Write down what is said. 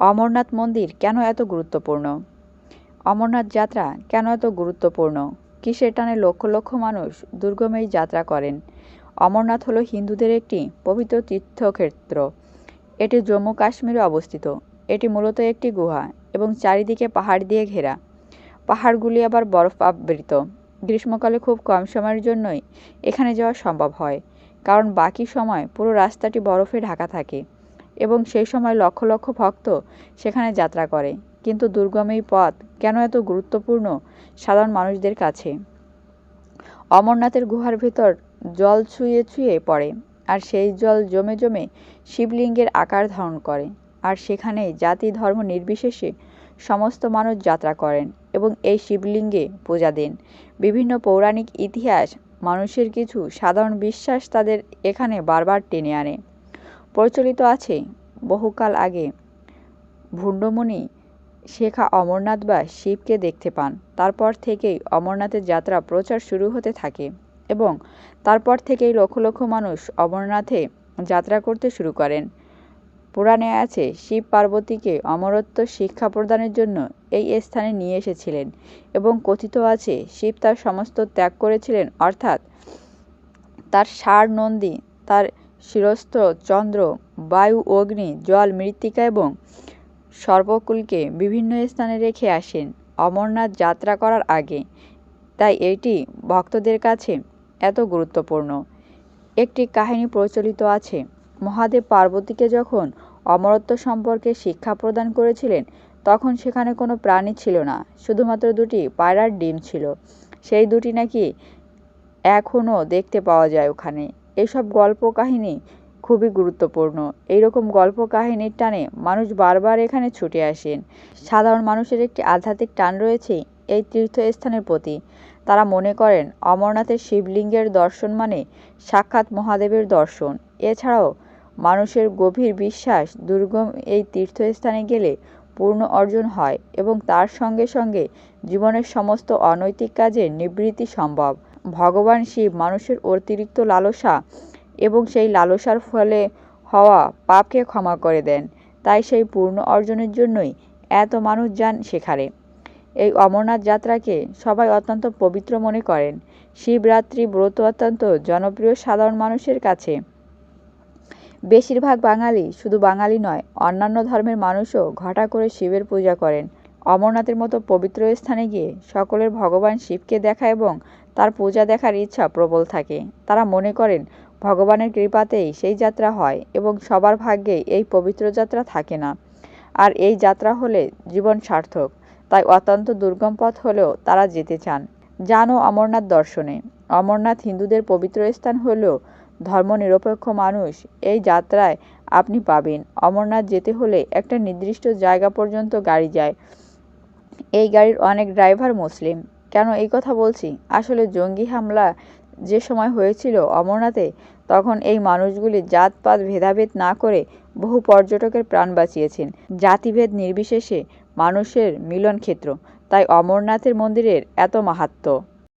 অমরনাথ মন্দির কেন এত গুরুত্বপূর্ণ? অমরনাথ যাত্রা কেন এত গুরুত্বপূর্ণ? কিসের টানে লক্ষ লক্ষ মানুষ দুর্গম এই যাত্রা করেন? অমরনাথ হলো হিন্দুদের একটি পবিত্র তীর্থক্ষেত্র। এটি জম্মু কাশ্মীরে অবস্থিত। এটি মূলত একটি গুহা এবং চারিদিকে পাহাড় দিয়ে ঘেরা। পাহাড়গুলি আবার বরফ আবৃত। গ্রীষ্মকালে খুব কম সময়ের জন্যই এখানে যাওয়া সম্ভব হয়। কারণ বাকি সময় পুরো রাস্তাটি বরফে ঢাকা থাকে। এবং সেই সময় লক্ষ লক্ষ ভক্ত সেখানে যাত্রা করে। কিন্তু দুর্গম এই পথ কেন এত গুরুত্বপূর্ণ সাধারণ মানুষদের কাছে? অমরনাথের গুহার ভেতর জল ছুঁয়ে ছুঁয়ে পড়ে আর সেই জল জমে জমে শিবলিঙ্গের আকার ধারণ করে আর সেখানে জাতি ধর্ম নির্বিশেষে সমস্ত মানুষ যাত্রা করেন এবং এই শিবলিঙ্গে পূজা দেন। বিভিন্ন পৌরাণিক ইতিহাস মানুষের কিছু সাধারণ বিশ্বাস তাদের এখানে বারবার টেনে আনে। প্রচলিত আছে। বহুকাল আগে ভুণ্ডমণি শেখা অমরনাথ বা শিবকে দেখতে পান। তারপর থেকেই অমরনাথের যাত্রা প্রচার শুরু হতে থাকে এবং তারপর থেকেই লক্ষ লক্ষ মানুষ অমরনাথে যাত্রা করতে শুরু করেন। পুরাণে আছে, শিব পার্বতীকে অমরত্ব শিক্ষা প্রদানের জন্য এই স্থানে নিয়ে এসেছিলেন এবং কথিত আছে, শিব তার সমস্ত ত্যাগ করেছিলেন। অর্থাৎ তার ষাঁড় নন্দী তার শিরস্থ চন্দ্র, বায়ু, অগ্নি, জল, মৃত্তিকা এবং সর্বকুলকে বিভিন্ন স্থানে রেখে আসেন। অমরনাথ যাত্রা করার আগে। তাই এটি ভক্তদের কাছে এত গুরুত্বপূর্ণ। একটি কাহিনী প্রচলিত আছে। মহাদেব পার্বতীকে যখন অমরত্ব সম্পর্কে শিক্ষা প্রদান করেছিলেন, তখন সেখানে কোনো প্রাণী ছিল না। শুধুমাত্র দুটি পায়রার ডিম ছিল। সেই দুটি নাকি এখনও দেখতে পাওয়া যায় ওখানে। এসব গল্প কাহিনী খুবই গুরুত্বপূর্ণ। এইরকম গল্প কাহিনীর টানে মানুষ বারবার এখানে ছুটে আসেন। সাধারণ মানুষের একটি আধ্যাত্মিক টান রয়েছে এই তীর্থস্থানের প্রতি। তারা মনে করেন অমরনাথের শিবলিঙ্গের দর্শন মানে সাক্ষাৎ মহাদেবের দর্শন। এছাড়াও মানুষের গভীর বিশ্বাস, দুর্গম এই তীর্থস্থানে গেলে পূর্ণ অর্জন হয় এবং তার সঙ্গে সঙ্গে জীবনের সমস্ত অনৈতিক কাজের নিবৃত্তি সম্ভব। ভগবান শিব মানুষের অতিরিক্ত লালসা এবং সেই লালসার ফলে হওয়া পাপকে ক্ষমা করে দেন। তাই সেই পূর্ণ অর্জনের জন্যই এত মানুষ যান সেখানে। এই অমরনাথ যাত্রাকে সবাই অত্যন্ত পবিত্র মনে করেন। শিবরাত্রি ব্রত অত্যন্ত জনপ্রিয় সাধারণ মানুষের কাছে। বেশিরভাগ বাঙালি শুধু বাঙালি নয়, অন্যান্য ধর্মের মানুষও ঘটা করে শিবের পূজা করেন। অমরনাথের মতো পবিত্র স্থানে গিয়ে সকলের ভগবান শিবকে দেখা এবং তার পূজা দেখার ইচ্ছা প্রবল থাকে। তারা মনে করেন, ভগবানের কৃপাতেই সেই যাত্রা হয় এবং সবার ভাগ্যে এই পবিত্র যাত্রা থাকে না। আর এই যাত্রা হলে জীবন সার্থক, তাই অত্যন্ত দুর্গম পথ হলেও তারা যেতে চান। জানো অমরনাথ দর্শনে। অমরনাথ হিন্দুদের পবিত্র স্থান হলেও ধর্মনিরপেক্ষ মানুষ এই যাত্রায় আপনি পাবেন। অমরনাথ যেতে হলে একটা নির্দিষ্ট জায়গা পর্যন্ত গাড়ি যায়। এই গাড়ির অনেক ড্রাইভার মুসলিম। কেন এই কথা বলছি? আসলে জঙ্গি হামলা যে সময় হয়েছিল অমরনাথে, তখন এই মানুষগুলি জাতপাত ভেদাভেদ না করে বহু পর্যটকের প্রাণ বাঁচিয়েছেন। জাতিভেদ নির্বিশেষে মানুষের মিলন ক্ষেত্র তাই অমরনাথের মন্দিরের এত মাহাত্ম্য।